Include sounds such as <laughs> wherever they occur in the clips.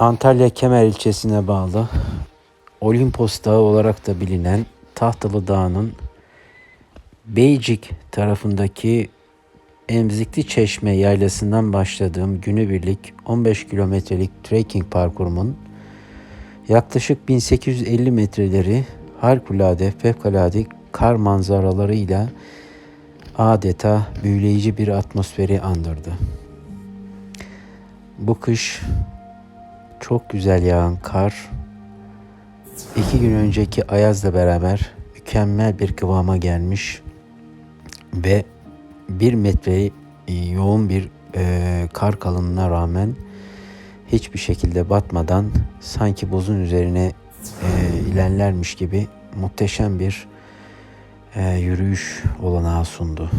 Antalya Kemer ilçesine bağlı Olimpos Dağı olarak da bilinen Tahtalı Dağı'nın Beycik tarafındaki Emzikli Çeşme yaylasından başladığım günübirlik 15 kilometrelik trekking parkurumun yaklaşık 1850 metreleri harikulade fevkalade kar manzaralarıyla adeta büyüleyici bir atmosferi andırdı. Bu kış çok güzel yağan kar iki gün önceki ayazla beraber mükemmel bir kıvama gelmiş ve bir metre yoğun bir e, kar kalınlığına rağmen hiçbir şekilde batmadan sanki buzun üzerine e, ilerlermiş gibi muhteşem bir e, yürüyüş olanağı sundu.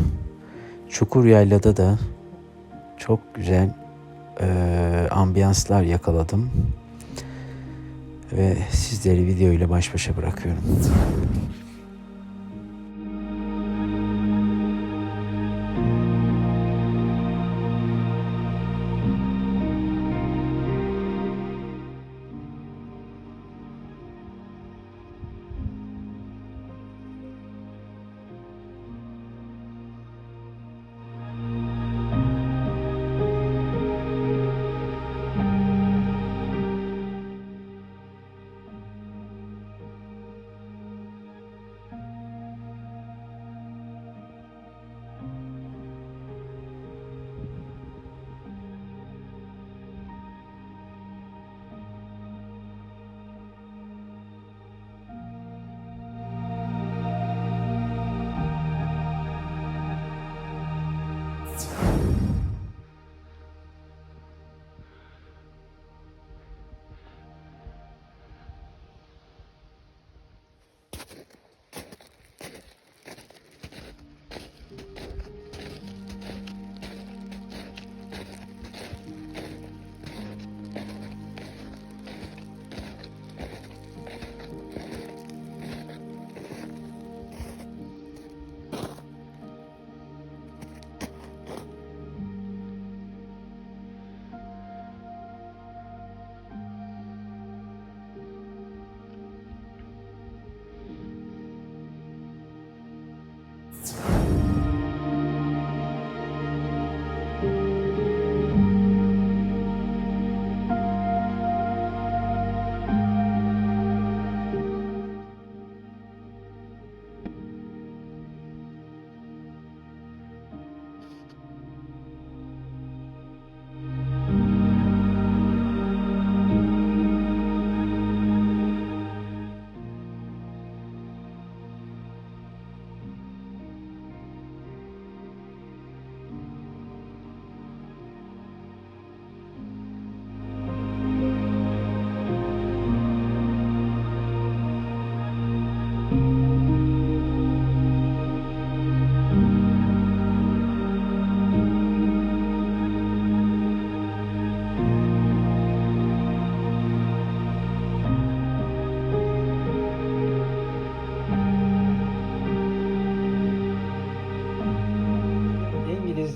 Çukur Yayla'da da çok güzel e, ambiyanslar yakaladım ve sizleri video ile baş başa bırakıyorum. İngiliz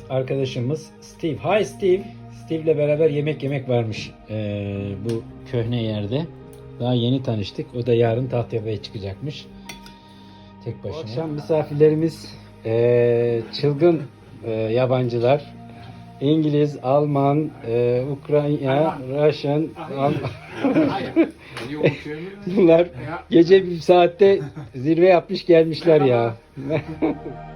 arkadaşımız Steve. Hi Steve. Steve ile beraber yemek yemek varmış ee, bu köhne yerde. Daha yeni tanıştık. O da yarın Tahtayabay'a çıkacakmış. Tek başına. Bu akşam misafirlerimiz ee, çılgın ee, yabancılar. İngiliz, Alman, ee, Ukrayna, Russian, <laughs> Bunlar gece bir saatte zirve yapmış gelmişler ya. <laughs>